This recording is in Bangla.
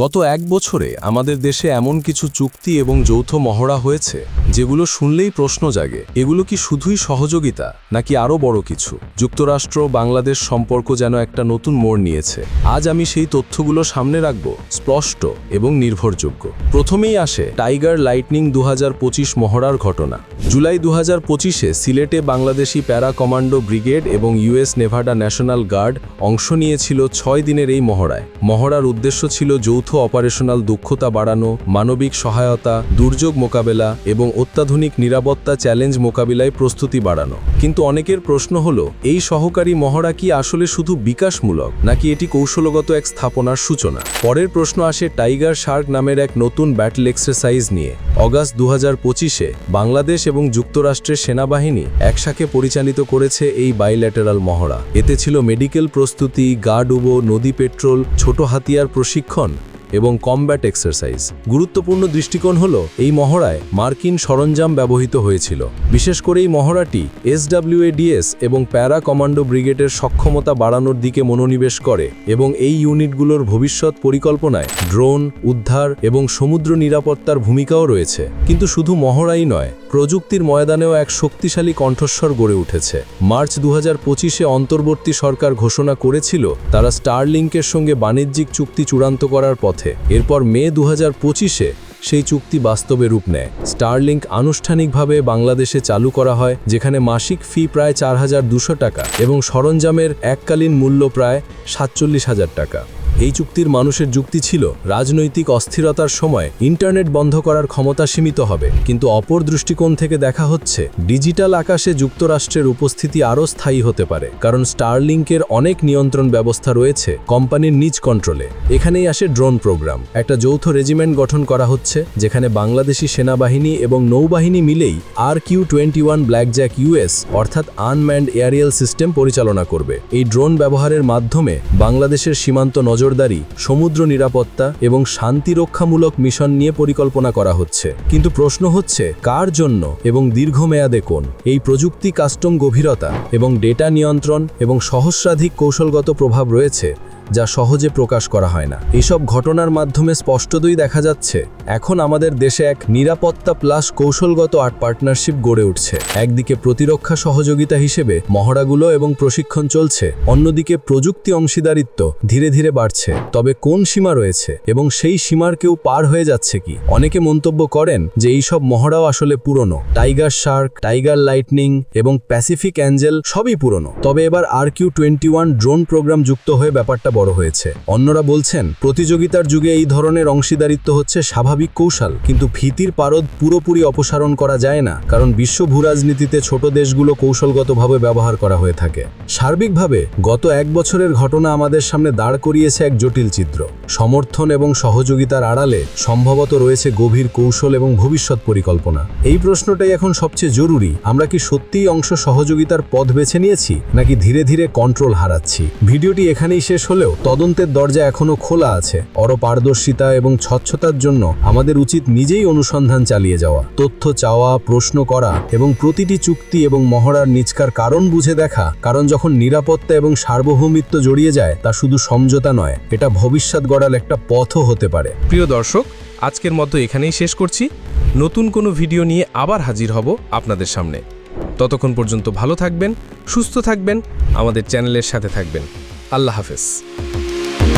গত এক বছরে আমাদের দেশে এমন কিছু চুক্তি এবং যৌথ মহড়া হয়েছে, যেগুলো শুনলেই প্রশ্ন জাগে। এগুলো কি শুধুই সহযোগিতা, নাকি আরও বড় কিছু? যুক্তরাষ্ট্র, বাংলাদেশ সম্পর্ক যেন একটা নতুন মোড় নিয়েছে। আজ আমি সেই তথ্যগুলো সামনে রাখব, স্পষ্ট এবং নির্ভরযোগ্য। প্রথমেই আসে টাইগার লাইটনিং দু হাজার পঁচিশ মহড়ার ঘটনা। জুলাই দু হাজার সিলেটে বাংলাদেশি প্যারা কমান্ডো ব্রিগেড এবং ইউএস নেভাডা ন্যাশনাল গার্ড অংশ নিয়েছিল ছয় দিনের এই মহড়ায়। মহড়ার উদ্দেশ্য ছিল যৌথ অপারেশনাল দক্ষতা বাড়ানো, মানবিক সহায়তা, দুর্যোগ মোকাবেলা এবং অত্যাধুনিক নিরাপত্তা চ্যালেঞ্জ মোকাবিলায় প্রস্তুতি বাড়ানো। কিন্তু অনেকের প্রশ্ন হল, এই সহকারী মহড়া কি আসলে শুধু বিকাশমূলক, নাকি এটি কৌশলগত এক স্থাপনার সূচনা? পরের প্রশ্ন আসে টাইগার শার্ক নামের এক নতুন ব্যাটল এক্সারসাইজ নিয়ে। অগাস্ট দু হাজার বাংলাদেশ এবং যুক্তরাষ্ট্রের সেনাবাহিনী একসাথে পরিচালিত করেছে এই বাইল্যাটারাল মহড়া। এতে ছিল মেডিকেল প্রস্তুতি, গা ডুবো, নদী পেট্রোল, ছোট হাতিয়ার প্রশিক্ষণ এবং কমব্যাট এক্সারসাইজ গুরুত্বপূর্ণ দৃষ্টিকোণ হল, এই মহড়ায় মার্কিন সরঞ্জাম ব্যবহৃত হয়েছিল। বিশেষ করে এই মহড়াটি এসডাব্লিউএডিএস এবং প্যারা কমান্ডো ব্রিগেডের সক্ষমতা বাড়ানোর দিকে মনোনিবেশ করে এবং এই ইউনিটগুলোর ভবিষ্যৎ পরিকল্পনায় ড্রোন, উদ্ধার এবং সমুদ্র নিরাপত্তার ভূমিকাও রয়েছে। কিন্তু শুধু মহড়াই নয় প্রযুক্তির ময়দানেও এক শক্তিশালী কণ্ঠস্বর গড়ে উঠেছে। মার্চ দু হাজার অন্তর্বর্তী সরকার ঘোষণা করেছিল, তারা স্টারলিংকের সঙ্গে বাণিজ্যিক চুক্তি চূড়ান্ত করার পথে। এরপর মে দু হাজার সেই চুক্তি বাস্তবে রূপ নেয়। স্টারলিংক আনুষ্ঠানিকভাবে বাংলাদেশে চালু করা হয়, যেখানে মাসিক ফি প্রায় চার টাকা এবং সরঞ্জামের এককালীন মূল্য প্রায় সাতচল্লিশ হাজার টাকা। এই চুক্তির মানুষের যুক্তি ছিল, রাজনৈতিক অস্থিরতার সময় ইন্টারনেট বন্ধ করার ক্ষমতা সীমিত হবে। কিন্তু অপর দৃষ্টিকোণ থেকে দেখা হচ্ছে, ডিজিটাল আকাশে যুক্তরাষ্ট্রের উপস্থিতি আরও স্থায়ী হতে পারে। কারণ স্টারলিংকের অনেক নিয়ন্ত্রণ ব্যবস্থা রয়েছে কোম্পানির নিজ কন্ট্রোলে। এখানেই আসে ড্রোন প্রোগ্রাম। একটা যৌথ রেজিমেন্ট গঠন করা হচ্ছে, যেখানে বাংলাদেশি সেনাবাহিনী এবং নৌবাহিনী মিলেই R Q twenty one Blackjack US অর্থাৎ আনম্যান্ড এয়ারিয়াল সিস্টেম পরিচালনা করবে। এই ড্রোন ব্যবহারের মাধ্যমে বাংলাদেশের সীমান্ত নজরদারি, সমুদ্র নিরাপত্তা এবং শান্তি রক্ষামূলক মিশন নিয়ে পরিকল্পনা করা হচ্ছে। কিন্তু প্রশ্ন হচ্ছে, কার জন্য এবং দীর্ঘমেয়াদে কোন? এই প্রযুক্তি, কাস্টম গভীরতা এবং ডেটা নিয়ন্ত্রণ এবং সহস্রাধিক কৌশলগত প্রভাব রয়েছে যা সহজে প্রকাশ করা হয় না। এসব ঘটনার মাধ্যমে স্পষ্টতই দেখা যাচ্ছে, এখন আমাদের দেশে এক নিরাপত্তা প্লাস কৌশলগত আর্ট পার্টনারশিপ গড়ে উঠছে। একদিকে প্রতিরক্ষা সহযোগিতা হিসেবে মহড়াগুলো এবং প্রশিক্ষণ চলছে, অন্যদিকে প্রযুক্তি অংশীদারিত্ব ধীরে ধীরে বাড়ছে। তবে কোন সীমা রয়েছে এবং সেই সীমার কেউ পার হয়ে যাচ্ছে কি? অনেকে মন্তব্য করেন যে এই সব মহড়াও আসলে পুরনো। টাইগার শার্ক, টাইগার লাইটনিং এবং প্যাসিফিক অ্যাঞ্জেল সবই পুরনো। তবে এবার R Q twenty drone program যুক্ত হয়ে ব্যাপারটা বড় হয়েছে। অন্যরা বলছেন, প্রতিযোগিতার যুগে এই ধরনের অংশীদারিত্ব হচ্ছে স্বাভাবিক কৌশল, কিন্তু ভীতির পারদ পুরোপুরি অপসারণ করা যায় না, কারণ বিশ্ব ভূরাজনীতিতে ছোট দেশগুলো কৌশলগতভাবে ব্যবহার করা হয়ে থাকে। সার্বিকভাবে, গত এক বছরের ঘটনা আমাদের সামনে দাঁড় করিয়েছে এক জটিল চিত্র। সমর্থন এবং সহযোগিতার আড়ালে সম্ভবত রয়েছে গভীর কৌশল এবং ভবিষ্যৎ পরিকল্পনা। এই প্রশ্নটাই এখন সবচেয়ে জরুরি, আমরা কি সত্যিই অংশ সহযোগিতার পথ বেছে নিয়েছি, নাকি ধীরে ধীরে কন্ট্রোল হারাচ্ছি? ভিডিওটি এখানেই শেষ হলেও তদন্তের দরজা এখনও খোলা আছে। অরপারদর্শিতা এবং স্বচ্ছতার জন্য আমাদের উচিত নিজেই অনুসন্ধান চালিয়ে যাওয়া। তথ্য চাওয়া, প্রশ্ন করা এবং প্রতিটি চুক্তি এবং মহড়ার নিচকার কারণ বুঝে দেখা। কারণ যখন নিরাপত্তা এবং সার্বভৌমিত্ব জড়িয়ে যায়, তা শুধু সমঝোতা নয়, এটা ভবিষ্যৎ গড়াল একটা পথও হতে পারে। প্রিয় দর্শক, আজকের মতো এখানেই শেষ করছি। নতুন কোনো ভিডিও নিয়ে আবার হাজির হব আপনাদের সামনে। ততক্ষণ পর্যন্ত ভালো থাকবেন, সুস্থ থাকবেন, আমাদের চ্যানেলের সাথে থাকবেন। আল্লাহ হাফেজ।